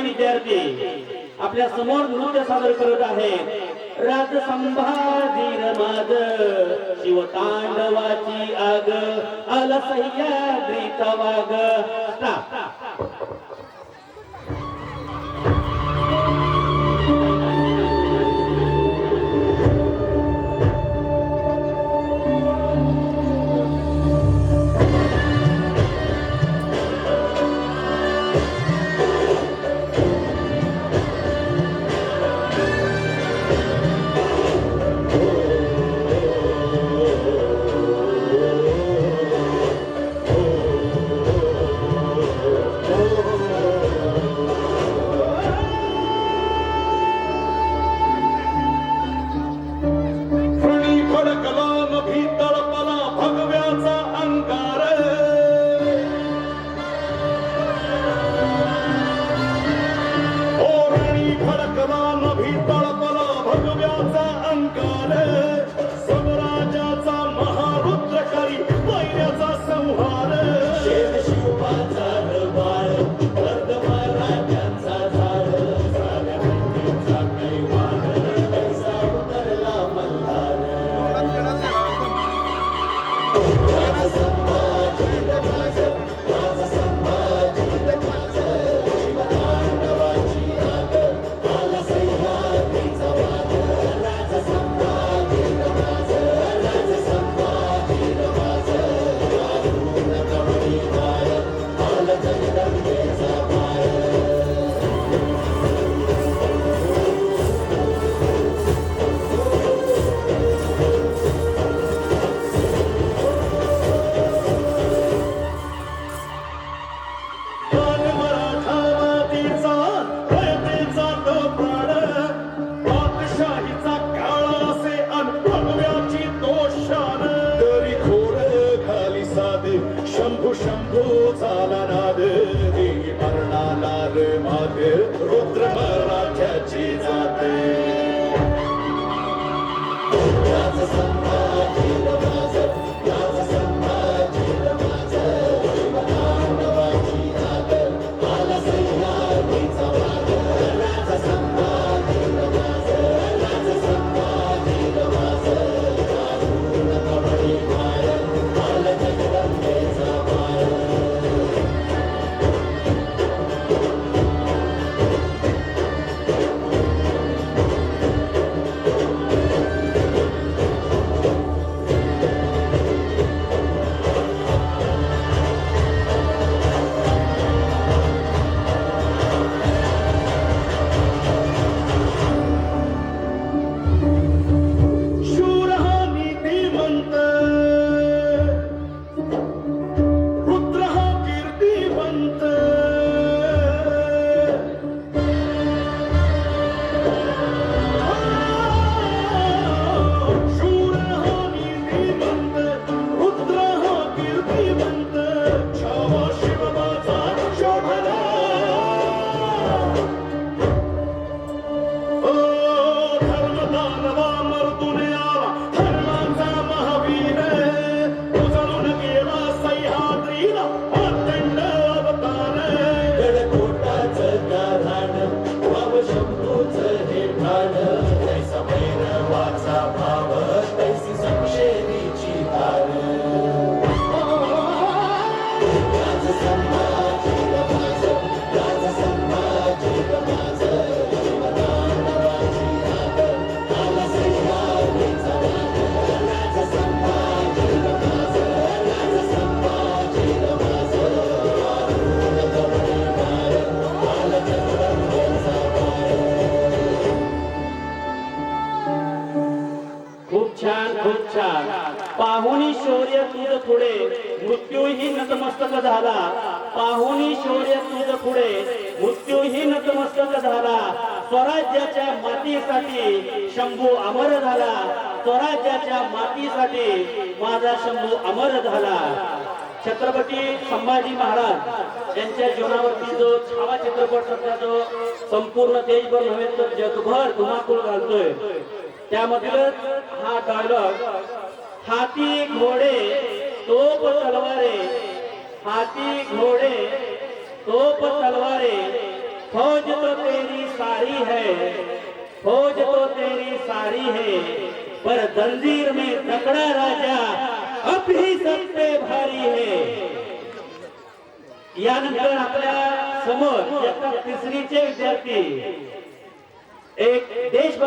विद्यार्थी विद्यार्थी आपल्यासमोर नृत्य सादर करत आहेत राज संभाजी रमाद शिवतांडवाची आग अलसह्याद्री वाग. शंभू शंभू झाला नादरी मरणाला रे मागे. रुद्र मराठ्याची जाते. छान खूप छान पाहुणी शौर्य तुझ पुढे. मृत्यूही नतमस्तक झाला. पाहुणी शौर्य तुझ पुढे. मृत्यूही नतमस्तक झाला. स्वराज्याच्या मातीसाठी शंभू अमर झाला. स्वराज्याच्या मातीसाठी माझा शंभू अमर झाला. छत्रपती संभाजी महाराज यांच्या जीवनावरती जो छावा चित्रपट सध्या जो संपूर्ण देशभर नव्हे तर जगभर धुमाकूळ घालतोय. त्यामधीलच हा डायलॉग हाती घोडे तोप तलवारे हाती घोडे तोप तलवारे फौज तो तेरी सारी है फौज तो तेरी सारी है पर जंजीर में तकड़ा राजा अब ही सबसे भारी है। यानंतर आपल्यासमोर तिसरीचे विद्यार्थी एक देश